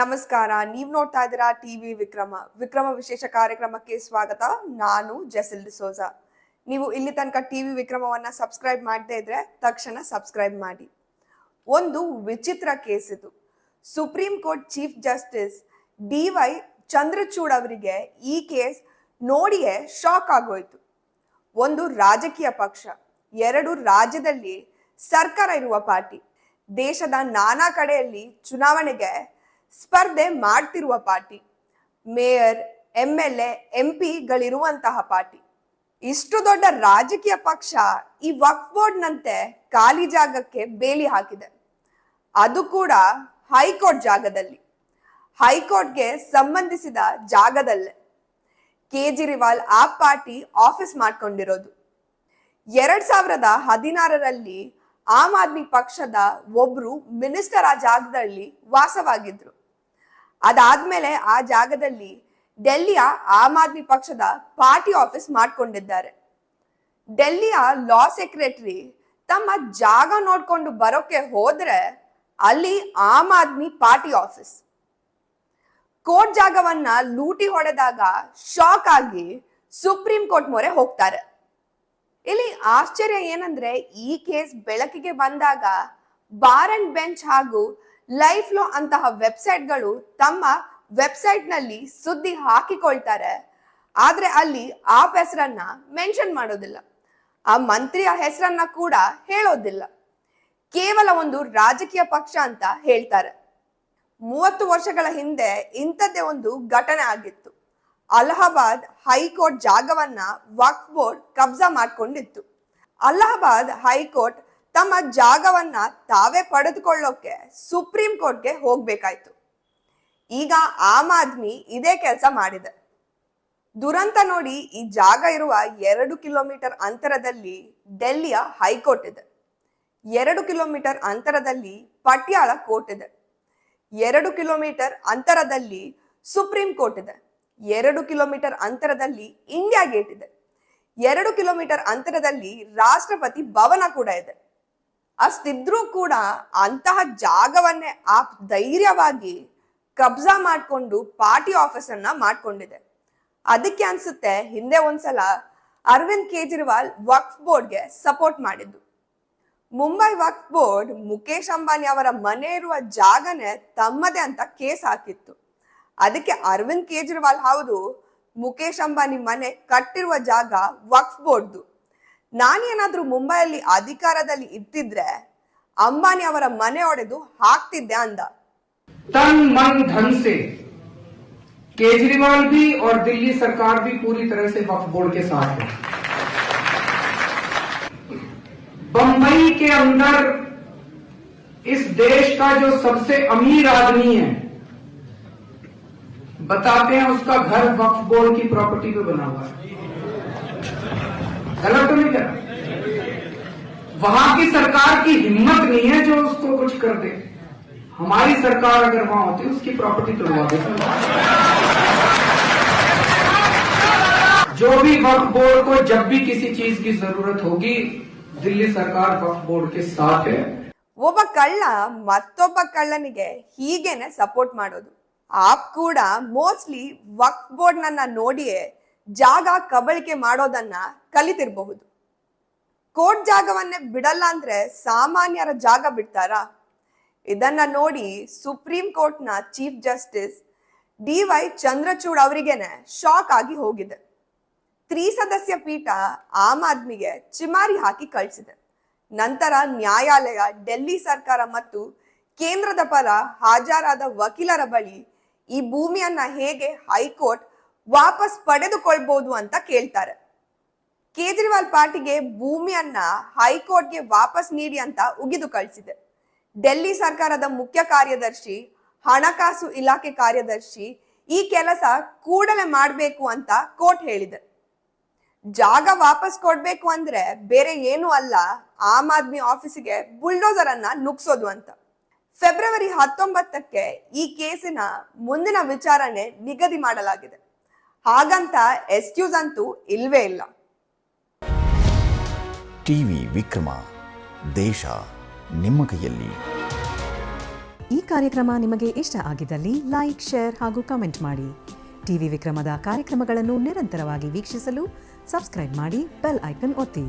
ನಮಸ್ಕಾರ, ನೀವು ನೋಡ್ತಾ ಇದ್ದೀರಾ ಟಿವಿ ವಿಕ್ರಮ. ವಿಕ್ರಮ ವಿಶೇಷ ಕಾರ್ಯಕ್ರಮಕ್ಕೆ ಸ್ವಾಗತ. ನಾನು ಜೆಸಿಲ್ ಡಿಸೋಜ ನೀವು ಇಲ್ಲಿ ತನಕ ಟಿವಿ ವಿಕ್ರಮವನ್ನ ಸಬ್ಸ್ಕ್ರೈಬ್ ಮಾಡದೇ ಇದ್ರೆ ತಕ್ಷಣ ಸಬ್ಸ್ಕ್ರೈಬ್ ಮಾಡಿ. ಒಂದು ವಿಚಿತ್ರ ಕೇಸ್ ಇದು Supreme Court chief justice D Y Chandrachud ಅವರಿಗೆ ಈ ಕೇಸ್ ನೋಡಿಯೇ ಶಾಕ್ ಆಗೋಯ್ತು. ಒಂದು ರಾಜಕೀಯ ಪಕ್ಷ, ಎರಡು ರಾಜ್ಯದಲ್ಲಿ ಸರ್ಕಾರ ಇರುವ ಪಾರ್ಟಿ, ದೇಶದ ನಾನಾ ಕಡೆಯಲ್ಲಿ ಚುನಾವಣೆಗೆ ಸ್ಪರ್ಧೆ ಮಾಡ್ತಿರುವ party. Mayor M L A M ಪಿಗಳಿರುವಂತಹ party. ಇಷ್ಟು ದೊಡ್ಡ ರಾಜಕೀಯ ಪಕ್ಷ ಈ ವಕ್ಫ್ ಬೋರ್ಡ್ನಂತೆ ಖಾಲಿ ಜಾಗಕ್ಕೆ ಬೇಲಿ ಹಾಕಿದೆ. ಅದು ಕೂಡ ಹೈಕೋರ್ಟ್ ಜಾಗದಲ್ಲಿ. ಹೈಕೋರ್ಟ್ಗೆ ಸಂಬಂಧಿಸಿದ ಜಾಗದಲ್ಲೇ. ಕೇಜ್ರಿವಾಲ್ ಆ ಪಾರ್ಟಿ ಆಫೀಸ್ ಮಾಡ್ಕೊಂಡಿರೋದು. ಎರಡ್ ಸಾವಿರದ ಹದಿನಾರರಲ್ಲಿ ಆಮ್ ಆದ್ಮಿ ಪಕ್ಷದ ಒಬ್ರು ಮಿನಿಸ್ಟರ್ ಆ ಜಾಗದಲ್ಲಿ ವಾಸವಾಗಿದ್ರು. ಅದಾದ್ಮೇಲೆ ಆ ಜಾಗದಲ್ಲಿ ಡೆಲ್ಲಿಯ ಆಮ್ ಆದ್ಮಿ ಪಕ್ಷದ ಪಾರ್ಟಿ ಆಫೀಸ್ ಮಾಡ್ಕೊಂಡಿದ್ದಾರೆ. ಡೆಲ್ಲಿಯ ಲಾ ಸೆಕ್ರೆಟರಿ ತಮ್ಮ ಜಾಗ ನೋಡ್ಕೊಂಡು ಬರೋಕೆ ಹೋದ್ರೆ ಅಲ್ಲಿ Aam Aadmi party office. Court ಜಾಗವನ್ನ ಲೂಟಿ ಹೊಡೆದಾಗ ಶಾಕ್ ಆಗಿ ಸುಪ್ರೀಂ ಕೋರ್ಟ್ ಮೊರೆ ಹೋಗ್ತಾರೆ. ಇಲ್ಲಿ ಆಶ್ಚರ್ಯ ಏನಂದ್ರೆ ಈ ಕೇಸ್ ಬೆಳಕಿಗೆ ಬಂದಾಗ ಬಾರ್ ಅಂಡ್ ಬೆಂಚ್ ಹಾಗೂ ಲೈಫ್ ಲೋ ಅಂತಹ ವೆಬ್ಸೈಟ್ಗಳು ತಮ್ಮ ವೆಬ್ಸೈಟ್ನಲ್ಲಿ ಸುದ್ದಿ ಹಾಕಿಕೊಳ್ತಾರೆ. ಆದರೆ ಅಲ್ಲಿ ಆಪ್ ಹೆಸರನ್ನ ಮೆನ್ಷನ್ ಮಾಡೋದಿಲ್ಲ. ಆ ಮಂತ್ರಿಯ ಹೆಸರನ್ನ ಕೂಡ ಹೇಳೋದಿಲ್ಲ. ಕೇವಲ ಒಂದು ರಾಜಕೀಯ ಪಕ್ಷ ಅಂತ ಹೇಳ್ತಾರೆ. ಮೂವತ್ತು ವರ್ಷಗಳ ಹಿಂದೆ ಇಂಥದ್ದೇ ಒಂದು ಘಟನೆ ಆಗಿತ್ತು. ಅಲಹಾಬಾದ್ ಹೈಕೋರ್ಟ್ ಜಾಗವನ್ನ ವಕ್ಫ್ ಬೋರ್ಡ್ ಕಬ್ಜಾ ಮಾಡ್ಕೊಂಡಿತ್ತು. ಅಲಹಾಬಾದ್ ಹೈಕೋರ್ಟ್ ತಮ್ಮ ಜಾಗವನ್ನ ತಾವೇ ಪಡೆದುಕೊಳ್ಳೋಕೆ ಸುಪ್ರೀಂ ಕೋರ್ಟ್ಗೆ ಹೋಗ್ಬೇಕಾಯ್ತು. ಈಗ ಆಮ್ ಆದ್ಮಿ ಇದೇ ಕೆಲಸ ಮಾಡಿದೆ. ದುರಂತ ನೋಡಿ ಈ ಜಾಗ ಇರುವ ಎರಡು ಕಿಲೋಮೀಟರ್ ಅಂತರದಲ್ಲಿ ಡೆಲ್ಲಿಯ ಹೈಕೋರ್ಟ್ ಇದೆ. ಎರಡು ಕಿಲೋಮೀಟರ್ ಅಂತರದಲ್ಲಿ ಪಟ್ಯಾಳ ಕೋರ್ಟ್ ಇದೆ. ಎರಡು ಕಿಲೋಮೀಟರ್ ಅಂತರದಲ್ಲಿ ಸುಪ್ರೀಂ ಕೋರ್ಟ್ ಇದೆ. ಎರಡು ಕಿಲೋಮೀಟರ್ ಅಂತರದಲ್ಲಿ ಇಂಡಿಯಾ ಗೇಟ್ ಇದೆ. ಎರಡು ಕಿಲೋಮೀಟರ್ ಅಂತರದಲ್ಲಿ ರಾಷ್ಟ್ರಪತಿ ಭವನ ಕೂಡ ಇದೆ. ಅಷ್ಟಿದ್ರೂ ಕೂಡ ಅಂತಹ ಜಾಗವನ್ನೇ ಆ ಧೈರ್ಯವಾಗಿ ಕಬ್ಜಾ ಮಾಡಿಕೊಂಡು ಪಾರ್ಟಿ ಆಫೀಸನ್ನ ಮಾಡ್ಕೊಂಡಿದೆ. ಅದಕ್ಕೆ ಅನ್ಸುತ್ತೆ ಹಿಂದೆ ಒಂದ್ಸಲ ಅರವಿಂದ್ ಕೇಜ್ರಿವಾಲ್ ವಕ್ಫ್ ಬೋರ್ಡ್ಗೆ ಸಪೋರ್ಟ್ ಮಾಡಿದ್ದು. ಮುಂಬೈ ವಕ್ಫ್ ಬೋರ್ಡ್ ಮುಖೇಶ್ ಅಂಬಾನಿ ಅವರ ಮನೆ ಇರುವ ಜಾಗನೇ ತಮ್ಮದೇ ಅಂತ ಕೇಸ್ ಹಾಕಿತ್ತು. ಅದಕ್ಕೆ ಅರವಿಂದ್ ಕೇಜ್ರಿವಾಲ್ ಹೌದು ಮುಖೇಶ್ ಅಂಬಾನಿ ಮನೆ ಕಟ್ಟಿರುವ ಜಾಗ ವಕ್ಫ್ ಬೋರ್ಡ್ದು. ನಾನೇನಾದ್ರೂ ಮುಂಬೈಯಲ್ಲಿ ಅಧಿಕಾರದಲ್ಲಿ ಇದ್ದಿದ್ರೆ ಅಂಬಾನಿ ಅವರ ಮನೆ ಒಡೆದು ಹಾಕ್ತಿದ್ದೆ ಅಂದ तन मन धन से केजरीवाल भी और दिल्ली सरकार भी पूरी तरह से वक्फ बोर्ड के साथ है बंबई के अंदर इस देश का जो सबसे अमीर आदमी है बताते हैं उसका घर वक्फ बोर्ड की प्रॉपर्टी पे बना हुआ है गलत तो नहीं करा वहां की सरकार की हिम्मत नहीं है जो उसको कुछ कर दे हमारी सरकार अगर वहां होती उसकी प्रॉपर्टी तोड़वा देती जो भी वक्फ बोर्ड को जब भी किसी चीज की जरूरत होगी दिल्ली सरकार वक्फ बोर्ड के साथ है ಒಬ್ಬ ಕಳ್ಳ ಮತ್ತೊಬ್ಬ ಕಳ್ಳನಿಗೆ ಹೀಗೇನೆ ಸಪೋರ್ಟ್ ಮಾಡೋದು ಆಪ್ ಕೂಡ ಮೋಸ್ಟ್ಲಿ ವಕ್ಫ್ ಬೋರ್ಡ್ ನನ್ನ ನೋಡಿಯೇ ಜಾಗ ಕಬಳಿಕೆ ಮಾಡೋದನ್ನ ಕಲಿತಿರಬಹುದು. ಕೋರ್ಟ್ ಜಾಗವನ್ನೇ ಬಿಡಲ್ಲ ಅಂದ್ರೆ ಸಾಮಾನ್ಯರ ಜಾಗ ಬಿಡ್ತಾರಾ? ಇದನ್ನ ನೋಡಿ ಸುಪ್ರೀಂ ಕೋರ್ಟ್ನ chief justice D Y Chandrachud ಅವರಿಗೇನೆ shock ಆಗಿ ಹೋಗಿದೆ. ತ್ರಿಸದಸ್ಯ ಪೀಠ ಆಮ್ ಆದ್ಮಿಗೆ ಚಿಮಾರಿ ಹಾಕಿ ಕಳಿಸಿದೆ. ನಂತರ ನ್ಯಾಯಾಲಯ, ಡೆಲ್ಲಿ ಸರ್ಕಾರ ಮತ್ತು ಕೇಂದ್ರದ ಪರ ಹಾಜರಾದ ವಕೀಲರ ಬಳಿ ಈ ಭೂಮಿಯನ್ನ ಹೇಗೆ ಹೈಕೋರ್ಟ್ ವಾಪಸ್ ಪಡೆದುಕೊಳ್ಬಹುದು ಅಂತ ಕೇಳ್ತಾರೆ. ಕೇಜ್ರಿವಾಲ್ ಪಾರ್ಟಿಗೆ ಭೂಮಿಯನ್ನ ಹೈಕೋರ್ಟ್ಗೆ ವಾಪಸ್ ನೀಡಿ ಅಂತ ಉಗಿದು ಕಳಿಸಿದೆ. ಡೆಲ್ಲಿ ಸರ್ಕಾರದ ಮುಖ್ಯ ಕಾರ್ಯದರ್ಶಿ, ಹಣಕಾಸು ಇಲಾಖೆ ಕಾರ್ಯದರ್ಶಿ ಈ ಕೆಲಸ ಕೂಡಲೇ ಮಾಡಬೇಕು ಅಂತ ಕೋರ್ಟ್ ಹೇಳಿದೆ. ಜಾಗ ವಾಪಸ್ ಕೊಡ್ಬೇಕು ಅಂದ್ರೆ ಬೇರೆ ಏನು ಅಲ್ಲ, ಆಮ್ ಆದ್ಮಿ ಆಫೀಸಿಗೆ ಬುಲ್ಡೋಸರ್ ಅನ್ನ ನುಗ್ಸೋದು ಅಂತ. ಫೆಬ್ರವರಿ ಹತ್ತೊಂಬತ್ತಕ್ಕೆ ಈ ಕೇಸಿನ ಮುಂದಿನ ವಿಚಾರಣೆ ನಿಗದಿ ಮಾಡಲಾಗಿದೆ. ಹಾಗಂತ ಎಸ್ಕ್ಯೂಸ್ ಅಂತೂ ಇಲ್ವೇ ಇಲ್ಲ. ಟಿವಿ ವಿಕ್ರಮ ದೇಶ ನಿಮ್ಮ ಕೈಯಲ್ಲಿ. ಈ ಕಾರ್ಯಕ್ರಮ ನಿಮಗೆ ಇಷ್ಟ ಆಗಿದ್ದಲ್ಲಿ ಲೈಕ್ ಶೇರ್ ಹಾಗೂ ಕಮೆಂಟ್ ಮಾಡಿ. ಟಿವಿ ವಿಕ್ರಮದ ಕಾರ್ಯಕ್ರಮಗಳನ್ನು ನಿರಂತರವಾಗಿ ವೀಕ್ಷಿಸಲು ಸಬ್ಸ್ಕ್ರೈಬ್ ಮಾಡಿ ಬೆಲ್ ಐಕನ್ ಒತ್ತಿ.